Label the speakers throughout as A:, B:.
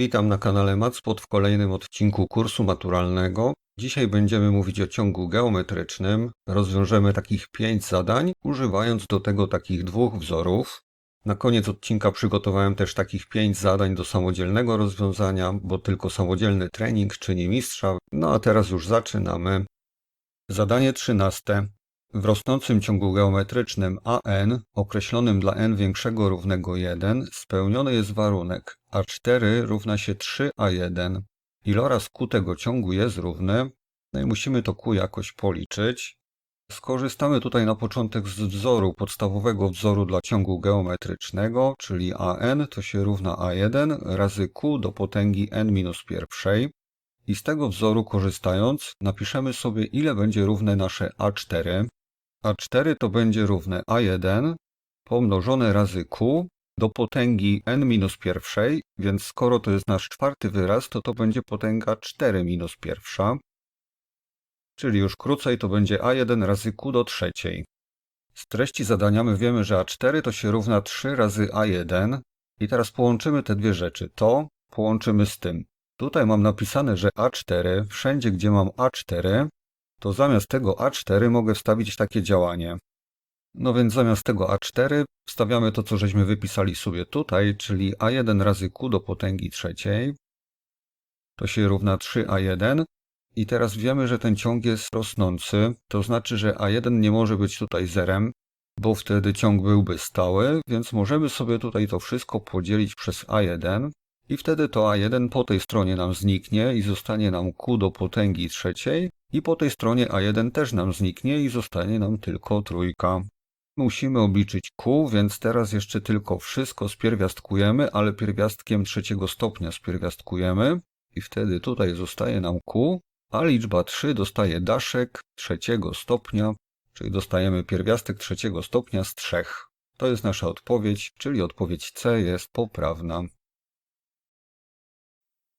A: Witam na kanale Matspot w kolejnym odcinku kursu maturalnego. Dzisiaj będziemy mówić o ciągu geometrycznym. Rozwiążemy takich pięć zadań, używając do tego takich dwóch wzorów. Na koniec odcinka przygotowałem też takich pięć zadań do samodzielnego rozwiązania, bo tylko samodzielny trening czyni mistrza. No a teraz już zaczynamy. Zadanie trzynaste. W rosnącym ciągu geometrycznym AN, określonym dla n większego równego 1, spełniony jest warunek A4 równa się 3A1. Iloraz Q tego ciągu jest równy, no i musimy to Q jakoś policzyć. Skorzystamy tutaj na początek z wzoru, podstawowego wzoru dla ciągu geometrycznego, czyli AN to się równa A1 razy Q do potęgi n minus pierwszej. I z tego wzoru korzystając, napiszemy sobie ile będzie równe nasze A4. A4 to będzie równe A1 pomnożone razy Q do potęgi n minus pierwszej, więc skoro to jest nasz czwarty wyraz, to to będzie potęga 4 minus pierwsza. Czyli już krócej to będzie A1 razy Q do trzeciej. Z treści zadania my wiemy, że A4 to się równa 3 razy A1 i teraz połączymy te dwie rzeczy. To połączymy z tym. Tutaj mam napisane, że A4, wszędzie gdzie mam A4, to zamiast tego A4 mogę wstawić takie działanie. No więc zamiast tego A4 wstawiamy to, co żeśmy wypisali sobie tutaj, czyli A1 razy Q do potęgi trzeciej. To się równa 3A1. I teraz wiemy, że ten ciąg jest rosnący, to znaczy, że A1 nie może być tutaj zerem, bo wtedy ciąg byłby stały, więc możemy sobie tutaj to wszystko podzielić przez A1 i wtedy to A1 po tej stronie nam zniknie i zostanie nam Q do potęgi trzeciej i po tej stronie A1 też nam zniknie i zostanie nam tylko trójka. Musimy obliczyć Q, więc teraz jeszcze tylko wszystko spierwiastkujemy, ale pierwiastkiem trzeciego stopnia spierwiastkujemy i wtedy tutaj zostaje nam Q, a liczba 3 dostaje daszek trzeciego stopnia, czyli dostajemy pierwiastek trzeciego stopnia z 3. To jest nasza odpowiedź, czyli odpowiedź C jest poprawna.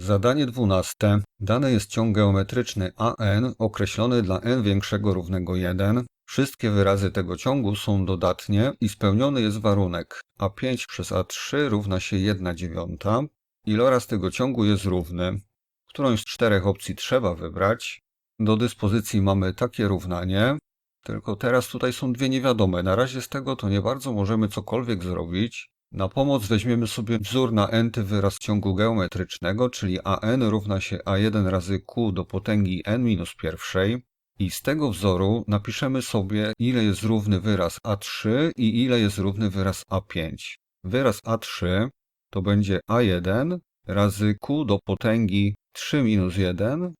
A: Zadanie dwunaste. Dane jest ciąg geometryczny AN określony dla n większego równego 1. Wszystkie wyrazy tego ciągu są dodatnie i spełniony jest warunek A5 przez A3 równa się 1 dziewiąta. Iloraz tego ciągu jest równy. Którąś z czterech opcji trzeba wybrać. Do dyspozycji mamy takie równanie, tylko teraz tutaj są dwie niewiadome. Na razie z tego to nie bardzo możemy cokolwiek zrobić. Na pomoc weźmiemy sobie wzór na n-ty wyraz ciągu geometrycznego, czyli an równa się a1 razy q do potęgi n minus pierwszej. I z tego wzoru napiszemy sobie, ile jest równy wyraz a3 i ile jest równy wyraz a5. Wyraz a3 to będzie a1 razy q do potęgi 3 minus 1.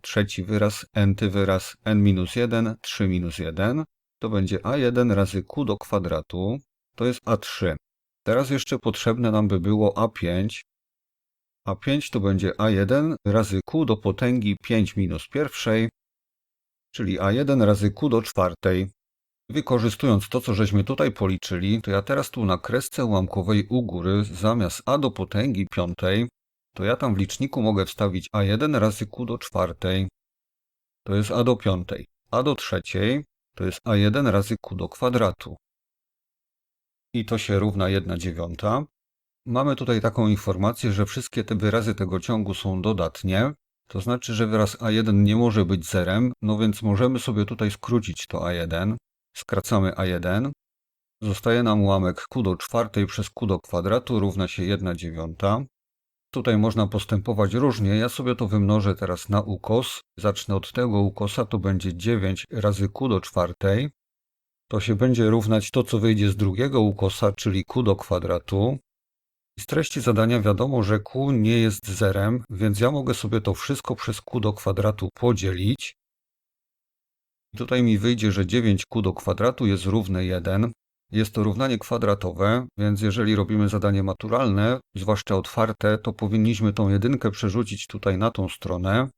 A: Trzeci wyraz, n-ty wyraz n minus 1, 3 minus 1. To będzie a1 razy q do kwadratu. To jest a3. Teraz jeszcze potrzebne nam by było A5. A5 to będzie A1 razy Q do potęgi 5 minus pierwszej, czyli A1 razy Q do czwartej. Wykorzystując to, co żeśmy tutaj policzyli, to ja teraz tu na kresce ułamkowej u góry zamiast A do potęgi piątej, to ja tam w liczniku mogę wstawić A1 razy Q do czwartej. To jest A do piątej. A do trzeciej to jest A1 razy Q do kwadratu i to się równa 1 dziewiąta. Mamy tutaj taką informację, że wszystkie te wyrazy tego ciągu są dodatnie, to znaczy, że wyraz a1 nie może być zerem, no więc możemy sobie tutaj skrócić to a1. Skracamy a1. Zostaje nam ułamek q do czwartej przez q do kwadratu równa się 1 dziewiąta. Tutaj można postępować różnie. Ja sobie to wymnożę teraz na ukos. Zacznę od tego ukosa, to będzie 9 razy q do czwartej to się będzie równać to, co wyjdzie z drugiego ukosa, czyli q do kwadratu. Z treści zadania wiadomo, że q nie jest zerem, więc ja mogę sobie to wszystko przez q do kwadratu podzielić. Tutaj mi wyjdzie, że 9q do kwadratu jest równe 1. Jest to równanie kwadratowe, więc jeżeli robimy zadanie maturalne, zwłaszcza otwarte, to powinniśmy tą jedynkę przerzucić tutaj na tą stronę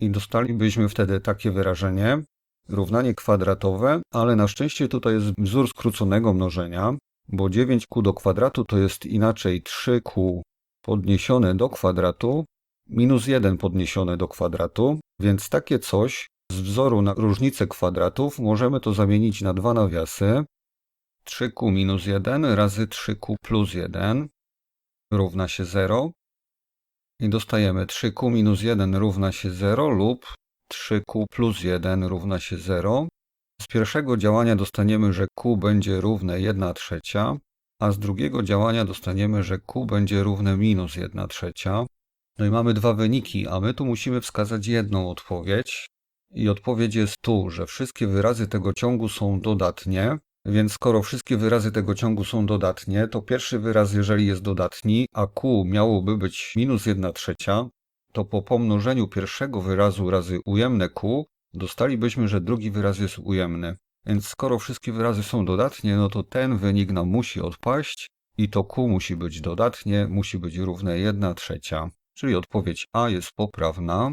A: i dostalibyśmy wtedy takie wyrażenie równanie kwadratowe, ale na szczęście tutaj jest wzór skróconego mnożenia, bo 9q do kwadratu to jest inaczej 3q podniesione do kwadratu minus 1 podniesione do kwadratu, więc takie coś z wzoru na różnicę kwadratów możemy to zamienić na dwa nawiasy. 3q minus 1 razy 3q plus 1 równa się 0. i dostajemy 3q minus 1 równa się 0 lub 3q plus 1 równa się 0. Z pierwszego działania dostaniemy, że q będzie równe 1 trzecia, a z drugiego działania dostaniemy, że q będzie równe minus 1 trzecia. No i mamy dwa wyniki, a my tu musimy wskazać jedną odpowiedź. I odpowiedź jest tu, że wszystkie wyrazy tego ciągu są dodatnie, więc skoro wszystkie wyrazy tego ciągu są dodatnie, to pierwszy wyraz, jeżeli jest dodatni, a q miałoby być minus 1 trzecia, to po pomnożeniu pierwszego wyrazu razy ujemne q, dostalibyśmy, że drugi wyraz jest ujemny. Więc skoro wszystkie wyrazy są dodatnie, no to ten wynik nam musi odpaść i to q musi być dodatnie, musi być równe 1 trzecia. Czyli odpowiedź A jest poprawna.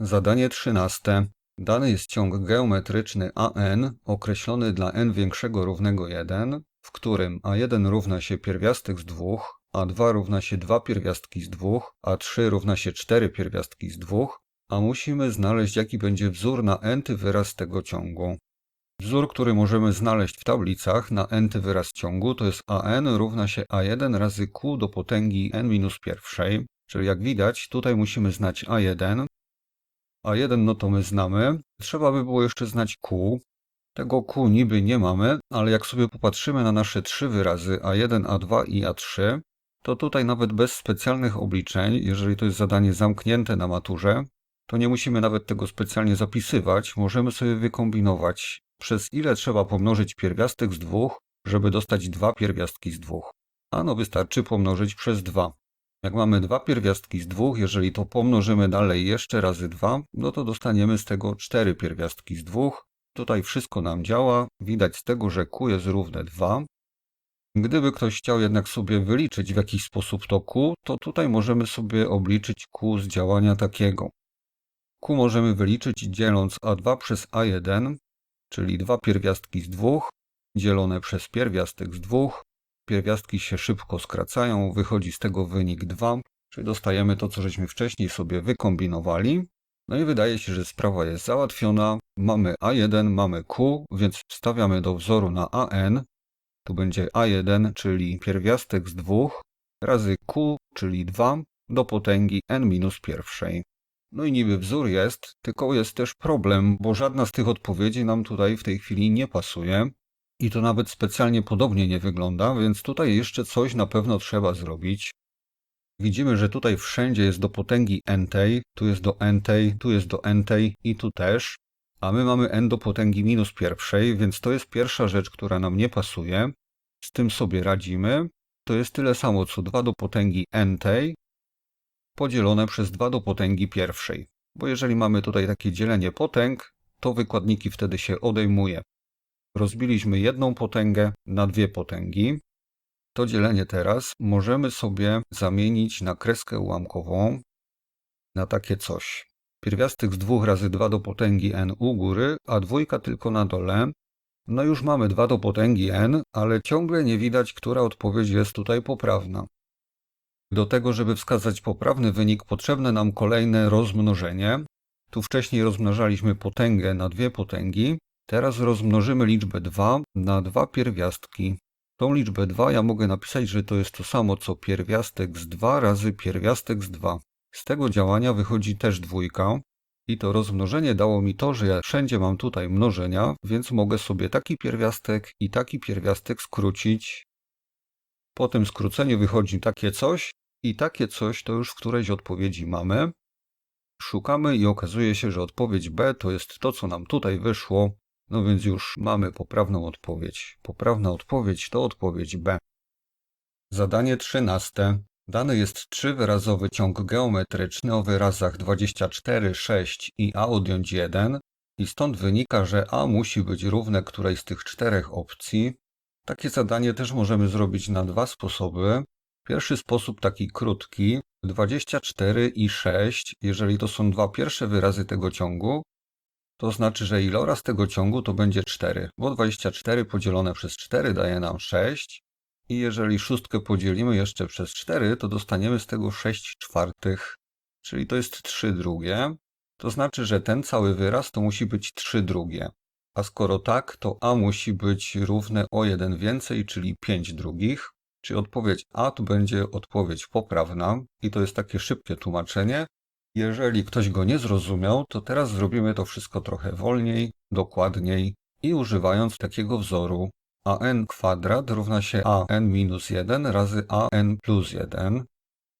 A: Zadanie 13. Dany jest ciąg geometryczny AN określony dla n większego równego 1, w którym A1 równa się pierwiastek z 2, A2 równa się 2 pierwiastki z 2, A3 równa się 4 pierwiastki z 2, a musimy znaleźć jaki będzie wzór na n-ty wyraz tego ciągu. Wzór, który możemy znaleźć w tablicach na n-ty wyraz ciągu to jest an równa się a1 razy q do potęgi n minus pierwszej, czyli jak widać tutaj musimy znać a1, a1 no to my znamy, trzeba by było jeszcze znać q, tego q niby nie mamy, ale jak sobie popatrzymy na nasze trzy wyrazy a1, a2 i a3, to tutaj nawet bez specjalnych obliczeń, jeżeli to jest zadanie zamknięte na maturze, to nie musimy nawet tego specjalnie zapisywać, możemy sobie wykombinować, przez ile trzeba pomnożyć pierwiastek z dwóch, żeby dostać dwa pierwiastki z dwóch. A no wystarczy pomnożyć przez dwa. Jak mamy dwa pierwiastki z dwóch, jeżeli to pomnożymy dalej jeszcze razy dwa, no to dostaniemy z tego cztery pierwiastki z dwóch. Tutaj wszystko nam działa, widać z tego, że q jest równe 2. Gdyby ktoś chciał jednak sobie wyliczyć w jakiś sposób to q, to tutaj możemy sobie obliczyć q z działania takiego. q możemy wyliczyć dzieląc a2 przez a1, czyli dwa pierwiastki z dwóch dzielone przez pierwiastek z dwóch. Pierwiastki się szybko skracają, wychodzi z tego wynik 2, czyli dostajemy to, co żeśmy wcześniej sobie wykombinowali. No i wydaje się, że sprawa jest załatwiona. Mamy A1, mamy Q, więc wstawiamy do wzoru na AN. Tu będzie A1, czyli pierwiastek z dwóch, razy Q, czyli 2, do potęgi n minus pierwszej. No i niby wzór jest, tylko jest też problem, bo żadna z tych odpowiedzi nam tutaj w tej chwili nie pasuje. I to nawet specjalnie podobnie nie wygląda, więc tutaj jeszcze coś na pewno trzeba zrobić. Widzimy, że tutaj wszędzie jest do potęgi n, tu jest do n, tu jest do n i tu też, a my mamy n do potęgi minus pierwszej, więc to jest pierwsza rzecz, która nam nie pasuje. Z tym sobie radzimy. To jest tyle samo co 2 do potęgi n podzielone przez 2 do potęgi pierwszej. Bo jeżeli mamy tutaj takie dzielenie potęg, to wykładniki wtedy się odejmuje. Rozbiliśmy jedną potęgę na dwie potęgi. To dzielenie teraz możemy sobie zamienić na kreskę ułamkową na takie coś. Pierwiastek z 2 razy 2 do potęgi n u góry, a dwójka tylko na dole. No już mamy 2 do potęgi n, ale ciągle nie widać, która odpowiedź jest tutaj poprawna. Do tego, żeby wskazać poprawny wynik, potrzebne nam kolejne rozmnożenie. Tu wcześniej rozmnażaliśmy potęgę na dwie potęgi. Teraz rozmnożymy liczbę 2 na dwa pierwiastki. Tą liczbę 2 ja mogę napisać, że to jest to samo co pierwiastek z 2 razy pierwiastek z 2. Z tego działania wychodzi też dwójka. I to rozmnożenie dało mi to, że ja wszędzie mam tutaj mnożenia, więc mogę sobie taki pierwiastek i taki pierwiastek skrócić. Po tym skróceniu wychodzi takie coś i takie coś to już w którejś odpowiedzi mamy. Szukamy i okazuje się, że odpowiedź B to jest to, co nam tutaj wyszło. No więc już mamy poprawną odpowiedź. Poprawna odpowiedź to odpowiedź B. Zadanie 13. Dany jest trzywyrazowy ciąg geometryczny o wyrazach 24, 6 i a odjąć 1 i stąd wynika, że a musi być równe którejś z tych czterech opcji. Takie zadanie też możemy zrobić na dwa sposoby. Pierwszy sposób taki krótki, 24 i 6, jeżeli to są dwa pierwsze wyrazy tego ciągu, to znaczy, że iloraz tego ciągu to będzie 4, bo 24 podzielone przez 4 daje nam 6 i jeżeli szóstkę podzielimy jeszcze przez 4, to dostaniemy z tego 6 czwartych, czyli to jest 3 drugie. To znaczy, że ten cały wyraz to musi być 3 drugie. A skoro tak, to a musi być równe o 1 więcej, czyli 5 drugich. Czyli odpowiedź A to będzie odpowiedź poprawna i to jest takie szybkie tłumaczenie. Jeżeli ktoś go nie zrozumiał, to teraz zrobimy to wszystko trochę wolniej, dokładniej i używając takiego wzoru an kwadrat równa się an minus 1 razy an plus 1.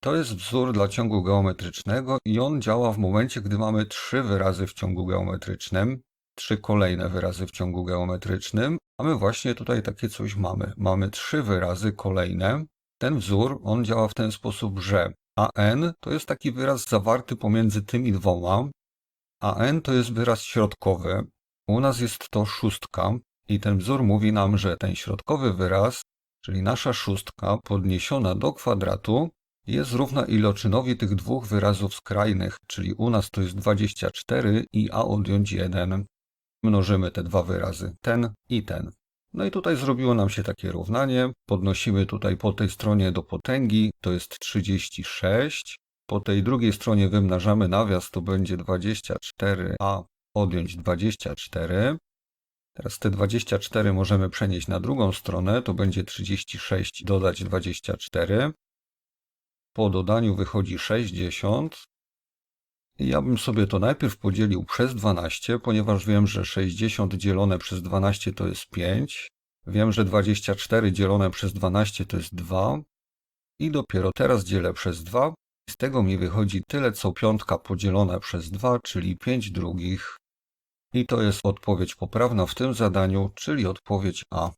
A: To jest wzór dla ciągu geometrycznego i on działa w momencie, gdy mamy trzy wyrazy w ciągu geometrycznym, trzy kolejne wyrazy w ciągu geometrycznym, a my właśnie tutaj takie coś mamy. Mamy trzy wyrazy kolejne. Ten wzór, on działa w ten sposób, że an to jest taki wyraz zawarty pomiędzy tymi dwoma, an to jest wyraz środkowy. U nas jest to szóstka i ten wzór mówi nam, że ten środkowy wyraz, czyli nasza szóstka podniesiona do kwadratu, jest równa iloczynowi tych dwóch wyrazów skrajnych, czyli u nas to jest 24 i a odjąć 1. Mnożymy te dwa wyrazy, ten i ten. No i tutaj zrobiło nam się takie równanie. Podnosimy tutaj po tej stronie do potęgi, to jest 36. Po tej drugiej stronie wymnażamy nawias, to będzie 24a odjąć 24. Teraz te 24 możemy przenieść na drugą stronę, to będzie 36 dodać 24. Po dodaniu wychodzi 60. I ja bym sobie to najpierw podzielił przez 12, ponieważ wiem, że 60 dzielone przez 12 to jest 5. Wiem, że 24 dzielone przez 12 to jest 2. I dopiero teraz dzielę przez 2. Z tego mi wychodzi tyle, co piątka podzielona przez 2, czyli 5 drugich. I to jest odpowiedź poprawna w tym zadaniu, czyli odpowiedź A.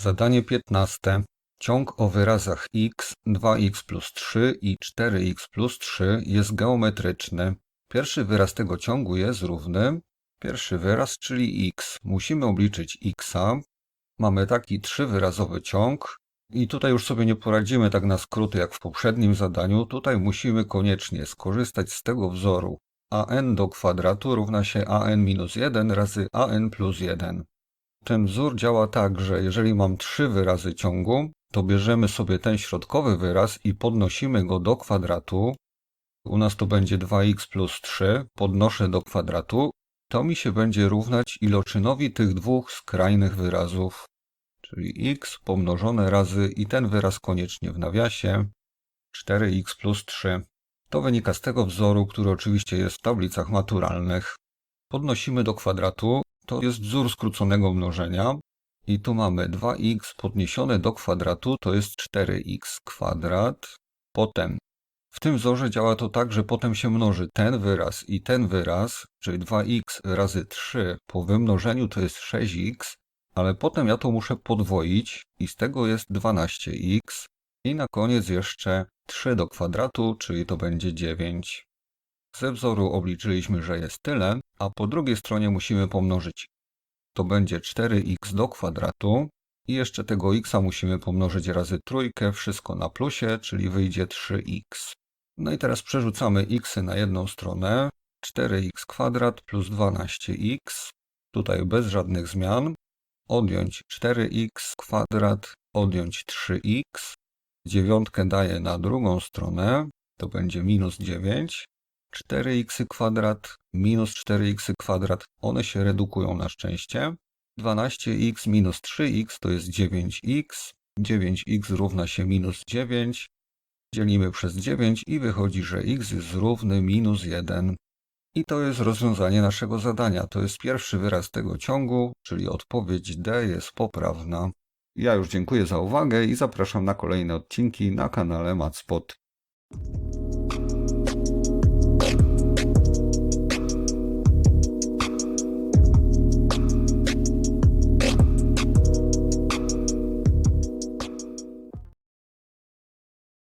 A: Zadanie 15. Ciąg o wyrazach x, 2x plus 3 i 4x plus 3 jest geometryczny. Pierwszy wyraz tego ciągu jest równy. Pierwszy wyraz, czyli x. Musimy obliczyć xa. Mamy taki trzywyrazowy ciąg. I tutaj już sobie nie poradzimy tak na skróty jak w poprzednim zadaniu. Tutaj musimy koniecznie skorzystać z tego wzoru. An do kwadratu równa się an minus 1 razy an plus 1. Ten wzór działa tak, że jeżeli mam trzy wyrazy ciągu, to bierzemy sobie ten środkowy wyraz i podnosimy go do kwadratu. U nas to będzie 2x plus 3, podnoszę do kwadratu. To mi się będzie równać iloczynowi tych dwóch skrajnych wyrazów, czyli x pomnożone razy i ten wyraz koniecznie w nawiasie 4x plus 3. To wynika z tego wzoru, który oczywiście jest w tablicach maturalnych. Podnosimy do kwadratu, to jest wzór skróconego mnożenia. I tu mamy 2x podniesione do kwadratu, to jest 4x kwadrat. Potem w tym wzorze działa to tak, że potem się mnoży ten wyraz i ten wyraz, czyli 2x razy 3 po wymnożeniu to jest 6x, ale potem ja to muszę podwoić i z tego jest 12x. I na koniec jeszcze 3 do kwadratu, czyli to będzie 9. Ze wzoru obliczyliśmy, że jest tyle, a po drugiej stronie musimy pomnożyć. To będzie 4x do kwadratu i jeszcze tego x musimy pomnożyć razy trójkę, wszystko na plusie, czyli wyjdzie 3x. No i teraz przerzucamy x na jedną stronę, 4x kwadrat plus 12x, tutaj bez żadnych zmian, odjąć 4x kwadrat, odjąć 3x, dziewiątkę daję na drugą stronę, to będzie minus 9, 4x kwadrat minus 4x kwadrat, one się redukują na szczęście. 12x minus 3x to jest 9x. 9x równa się minus 9. Dzielimy przez 9 i wychodzi, że x jest równy minus 1. I to jest rozwiązanie naszego zadania. To jest pierwszy wyraz tego ciągu, czyli odpowiedź D jest poprawna. Ja już dziękuję za uwagę i zapraszam na kolejne odcinki na kanale Matspot.